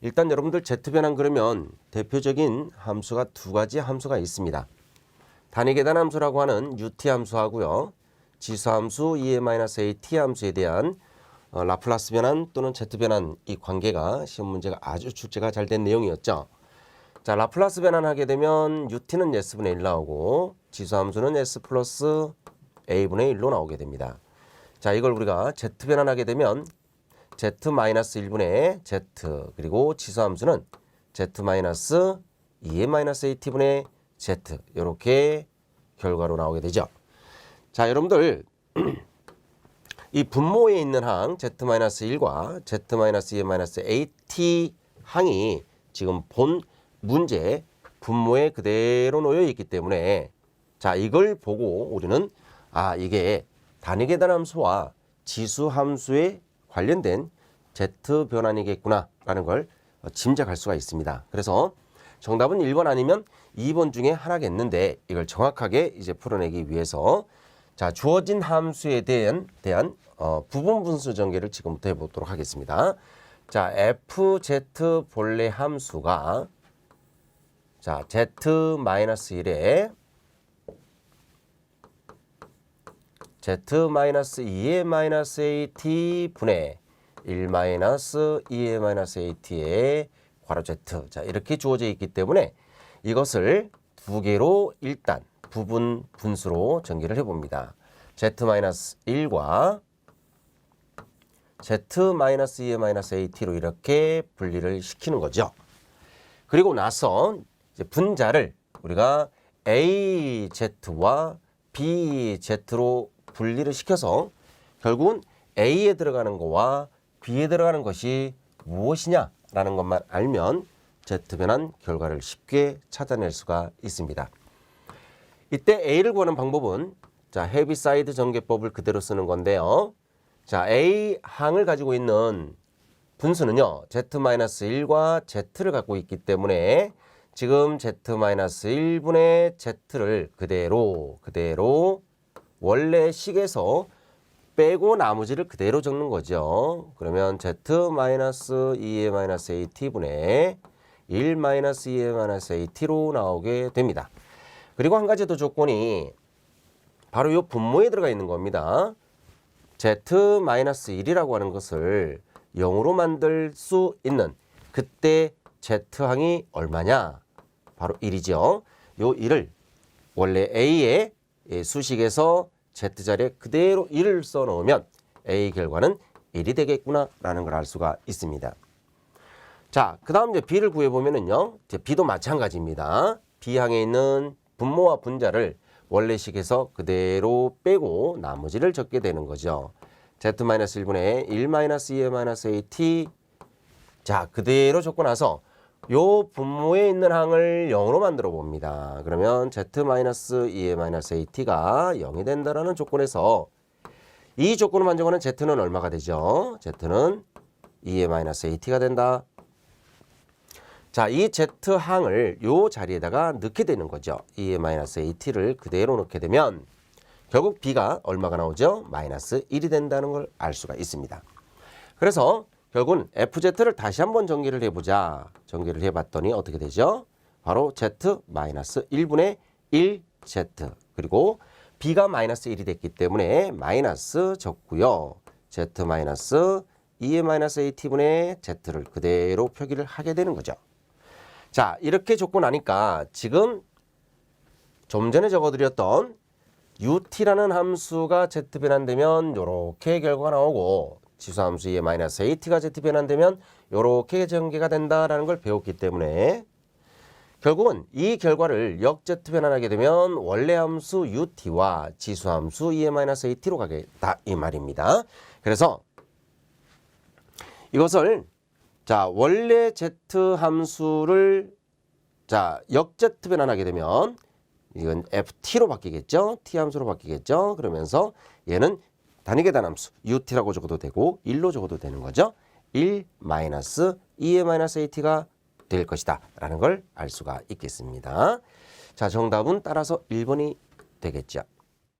일단 여러분들 z-변환 그러면 대표적인 함수가 두 가지 함수가 있습니다. 단위 계단 함수라고 하는 ut 함수하고요. 지수 함수 e-at 함수에 대한 어, 라플라스 변환 또는 z-변환 이 관계가 시험 문제가 아주 출제가 잘 된 내용이었죠. 자, 라플라스 변환하게 되면 ut는 s분의 1 나오고 지수 함수는 s 플러스 a분의 1로 나오게 됩니다. 자, 이걸 우리가 z 변환하게 되면 z 마이너스 1분의 z 그리고 지수 함수는 z 마이너스 2의 마이너스 at분의 z 이렇게 결과로 나오게 되죠. 자, 여러분들 이 분모에 있는 항 z-1과 z-2의-at 항이 지금 본 문제 분모에 그대로 놓여 있기 때문에 자 이걸 보고 우리는 아 이게 단위 계단 함수와 지수 함수에 관련된 z 변환이겠구나라는 걸 짐작할 수가 있습니다. 그래서 정답은 1번 아니면 2번 중에 하나겠는데 이걸 정확하게 이제 풀어내기 위해서 자 주어진 함수에 대한 대한 어, 부분 분수 전개를 지금부터 해보도록 하겠습니다. 자 fz 본래 함수가 자 z 마이너스 1에 z 마이너스 2의 마이너스 at 분의 1 마이너스 2의 마이너스 at의 괄호 z 자 이렇게 주어져 있기 때문에 이것을 두 개로 일단 부분 분수로 전개를 해봅니다. z 마이너스 1과 z 마이너스 2의 마이너스 at로 이렇게 분리를 시키는 거죠. 그리고 나서 분자를 우리가 az와 bz로 분리를 시켜서 결국은 a에 들어가는 거와 b에 들어가는 것이 무엇이냐라는 것만 알면 z변환 결과를 쉽게 찾아낼 수가 있습니다. 이때 a를 구하는 방법은 자 헤비사이드 전개법을 그대로 쓰는 건데요. 자 a 항을 가지고 있는 분수는요 z-1과 z를 갖고 있기 때문에 지금 z-1분의 z를 그대로 그대로 원래 식에서 빼고 나머지를 그대로 적는 거죠. 그러면 z-2의 마이너스 at분의 1 마이너스 2의 마이너스 at로 나오게 됩니다. 그리고 한 가지 더 조건이 바로 이 분모에 들어가 있는 겁니다. z-1이라고 하는 것을 0으로 만들 수 있는 그때 z항이 얼마냐? 바로 1이죠. 요 1을 원래 a의 수식에서 z자리에 그대로 1을 써놓으면 a 결과는 1이 되겠구나라는 걸 알 수가 있습니다. 자, 그 다음 이제 b를 구해보면은요, 이제 b도 마찬가지입니다. b항에 있는 분모와 분자를 원래식에서 그대로 빼고 나머지를 적게 되는 거죠. z-1분의 1-2의-at 자 그대로 적고 나서 요 분모에 있는 항을 0으로 만들어 봅니다. 그러면 z-2의-at가 0이 된다라는 조건에서 이 조건을 만족하는 z는 얼마가 되죠? z는 2의-at가 된다. 자, 이 z항을 요 자리에다가 넣게 되는 거죠. 2의-at를 그대로 넣게 되면 결국 b가 얼마가 나오죠? 마이너스 1이 된다는 걸 알 수가 있습니다. 그래서 결국은 fz를 다시 한번 전개를 해보자. 전개를 해봤더니 어떻게 되죠? 바로 z 마이너스 1분의 1z 그리고 b가 마이너스 1이 됐기 때문에 마이너스 적고요. z 마이너스 2의 마이너스 at분의 z를 그대로 표기를 하게 되는 거죠. 자 이렇게 적고 나니까 지금 좀 전에 적어드렸던 ut라는 함수가 z 변환되면 이렇게 결과가 나오고 지수 함수 2의 마이너스 at가 z 변환되면 이렇게 전개가 된다라는 걸 배웠기 때문에 결국은 이 결과를 역 z 변환하게 되면 원래 함수 ut와 지수 함수 2의 마이너스 at로 가겠다 이 말입니다. 그래서 이것을 자 원래 z 함수를 자역 z 변환하게 되면 이건 ft로 바뀌겠죠. t 함수로 바뀌겠죠. 그러면서 얘는 단위 계단 함수 ut라고 적어도 되고 1로 적어도 되는 거죠. 1 마이너스 2의 마이너스 at가 될 것이다 라는 걸 알 수가 있겠습니다. 자 정답은 따라서 1번이 되겠죠.